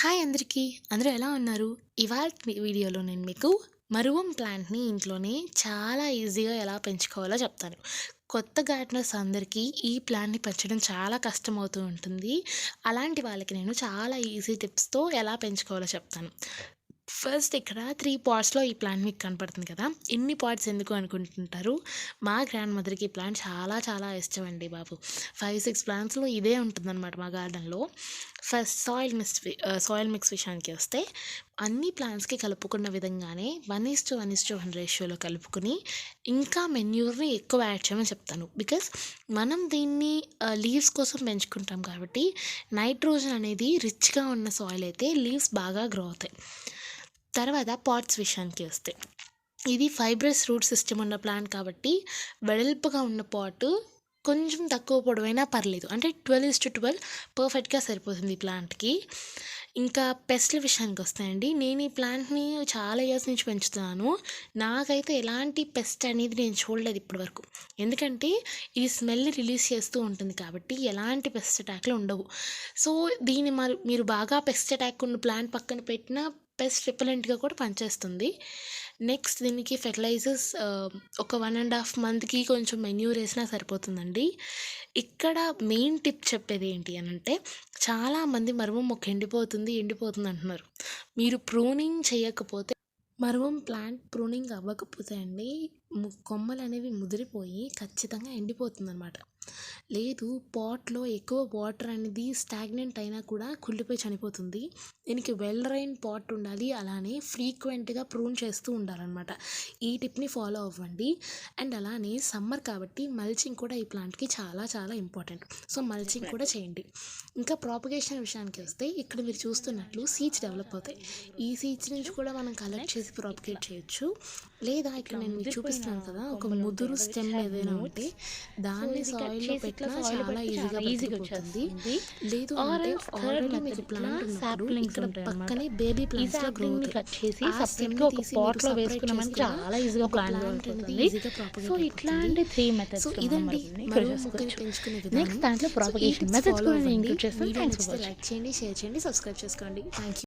Hi అందరికీ. అందరూ ఎలా ఉన్నారు? ఇవాళ వీడియోలో నేను మీకు మరువం ప్లాంట్ని ఇంట్లోనే చాలా ఈజీగా ఎలా పెంచుకోవాలో చెప్తాను. కొత్త గార్డెనర్స్ అందరికీ ఈ ప్లాంట్ని పెంచడం చాలా కష్టం అవుతూ ఉంటుంది. అలాంటి వాళ్ళకి నేను చాలా ఈజీ టిప్స్తో ఎలా పెంచుకోవాలో చెప్తాను. ఫస్ట్ ఇక్కడ త్రీ పాట్స్లో ఈ ప్లాంట్ మీకు కనపడుతుంది కదా? ఇన్ని పాట్స్ ఎందుకు అనుకుంటుంటారు? మా గ్రాండ్ మదర్కి ఈ ప్లాంట్ చాలా చాలా ఇష్టం అండి బాబు. ఫైవ్ సిక్స్ ప్లాంట్స్లో ఇదే ఉంటుందన్నమాట మా గార్డెన్లో. First soil mix soil mix విషయానికి వస్తే అన్ని ప్లాంట్స్కి కలుపుకున్న విధంగానే one is to one is to one రేషియోలో కలుపుకొని ఇంకా మెన్యూర్ని ఎక్కువ యాడ్ చేయమని చెప్తాను. బికాస్ మనం దీన్ని లీవ్స్ కోసం పెంచుకుంటాం కాబట్టి నైట్రోజన్ అనేది రిచ్గా ఉన్న సాయిల్ అయితే లీవ్స్ బాగా గ్రో అవుతాయి. తర్వాత పాట్స్ విషయానికి వస్తే. ఇది ఫైబ్రస్ రూట్ సిస్టమ్ ఉన్న ప్లాంట్ కాబట్టి వెడల్పుగా ఉన్న పాటు కొంచెం తక్కువ పొడవైనా పర్లేదు. అంటే ట్వెల్వ్ ఇస్ టు ట్వెల్వ్ పర్ఫెక్ట్గా సరిపోతుంది ఈ ప్లాంట్కి. ఇంకా పెస్ట్ల విషయానికి వస్తాయండి. నేను ఈ ప్లాంట్ని చాలా ఇయర్స్ నుంచి పెంచుతున్నాను. నాకైతే ఎలాంటి పెస్ట్ అనేది నేను చూడలేదు ఇప్పటివరకు. ఎందుకంటే ఇది స్మెల్ రిలీజ్ చేస్తూ ఉంటుంది కాబట్టి ఎలాంటి పెస్ట్ అటాక్లు ఉండవు. సో దీన్ని మరి మీరు బాగా పెస్ట్ అటాక్ ఉన్న ప్లాంట్ పక్కన పెట్టిన పెస్ట్ రిపెలెంట్గా కూడా పనిచేస్తుంది. నెక్స్ట్ దీనికి ఫెర్టిలైజర్స్ ఒక వన్ అండ్ హాఫ్ మంత్కి కొంచెం మెన్యూర్ వేసినా సరిపోతుందండి. ఇక్కడ మెయిన్ టిప్ చెప్పేది ఏంటి అని అంటే చాలామంది మరువం మొక్క ఎండిపోతుంది ఎండిపోతుంది అంటున్నారు. మీరు ప్రూనింగ్ చేయకపోతే మరువం ప్లాంట్ ప్రూనింగ్ అవ్వకపోతే అండి కొమ్మలు అనేవి ముదిరిపోయి ఖచ్చితంగా ఎండిపోతుంది అనమాట లేదు పాట్లో ఎక్కువ వాటర్ అనేది స్టాగ్నెంట్ అయినా కూడా కుళ్ళిపోయి చనిపోతుంది. దీనికి వెల్ రైన్ పాట్ ఉండాలి అలానే ఫ్రీక్వెంట్గా ప్రూన్ చేస్తూ ఉండాలన్నమాట ఈ టిప్ని ఫాలో అవ్వండి. అండ్ అలానే సమ్మర్ కాబట్టి మల్చింగ్ కూడా ఈ ప్లాంట్కి చాలా చాలా ఇంపార్టెంట్. సో మల్చింగ్ కూడా చేయండి. ఇంకా ప్రాపగేషన్ విషయానికి వస్తే ఇక్కడ మీరు చూస్తున్నట్లు సీడ్స్ డెవలప్ అవుతాయి. ఈ సీడ్స్ నుంచి కూడా మనం కలెక్ట్ చేసి ప్రాపగేట్ చేయొచ్చు. లేదా ఇక్కడ నేను చూపిస్తాను చూపిస్తాను కదా? ఒక ముదురు స్టెమ్ ఏదైనా ఉంటే దాన్ని సాయిల్లో పెట్టినా చాలా ఈజీగా ఈజీగా లేదు అంటే ఆల్రెడీ మీకు ప్లాంట్ ఉన్నప్పుడు ఇక్కడ పక్కనే బేబీ ప్లాంట్స్లో గ్రో ని కట్ చేసి ఒక pot లో చాలా ఈజీగా plant పెరుగుతుంది. సో ఇట్లాంటి త్రీ మెథడ్స్ సో ఇదండి. మొక్కలు నెక్స్ట్ దాంట్లో ప్రాపగేషన్ మెథడ్స్ కూడా నేను. ఇంక్లూడ్ చేస్తాను. నచ్చితే ఫర్ వాచింగ్ లైక్ చేయండి షేర్ చేయండి సబ్స్క్రైబ్ చేసుకోండి. Thank you